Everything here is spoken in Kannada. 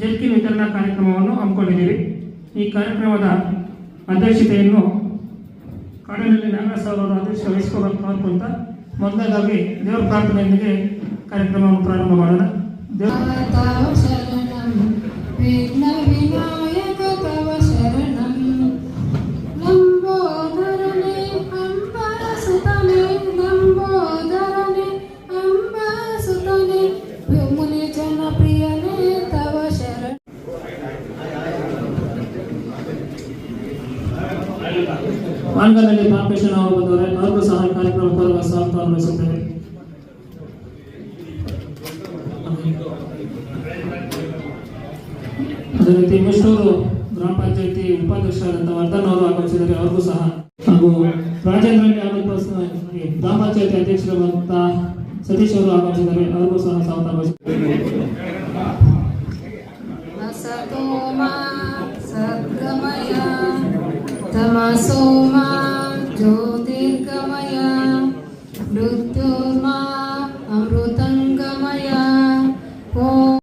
ಜಲ್ಕಿ ವಿತರಣಾ ಕಾರ್ಯಕ್ರಮವನ್ನು ಹಮ್ಮಿಕೊಂಡಿದ್ದೀವಿ. ಈ ಕಾರ್ಯಕ್ರಮದ ಅಧ್ಯಕ್ಷತೆಯನ್ನು ಕಾಡಿನಲ್ಲಿ ನಾಗರಾಜ್ ಅವರು ಅಧ್ಯಕ್ಷ ವಹಿಸ್ಕೋಬೇಕು ಅಂತ ಮೊದಲನೇದಾಗಿ ದೇವರ ಪ್ರಾರ್ಥನೆಯೊಂದಿಗೆ ಕಾರ್ಯಕ್ರಮವನ್ನು ಪ್ರಾರಂಭ ಮಾಡೋಣ. ದೇವ ಮಾನ್ಗದಲ್ಲಿ ಪಾಪೇಶನ್ ಅವರು ಬಂದವರೆ, ಅವ್ರಿಗೂ ಸಹ ಕಾರ್ಯಕ್ರಮ ಸ್ವಾಗತ ಬಯಸುತ್ತೇವೆ ಅದೇ ರೀತಿ ಮುಷ್ಟೂರು ಗ್ರಾಮ ಪಂಚಾಯತಿ ಉಪಾಧ್ಯಕ್ಷರಾದಂತಹ ವರ್ಧನ್ ಅವರು ಆಗಮಿಸಿದರೆ ಅವರಿಗೂ ಸಹ. ಹಾಗೂ ರಾಜೇಂದ್ರ ಗ್ರಾಮ ಪಂಚಾಯತಿ ಅಧ್ಯಕ್ಷರಾದಂತಹ ಸತೀಶ್ ಅವರು ಆಗಮಿಸಿದರೆ ಅವ್ರಿಗೂ ಸಹ ಸ್ವಾಗತ ಬಯಸುತ್ತೇವೆ ತಮಸೋಮ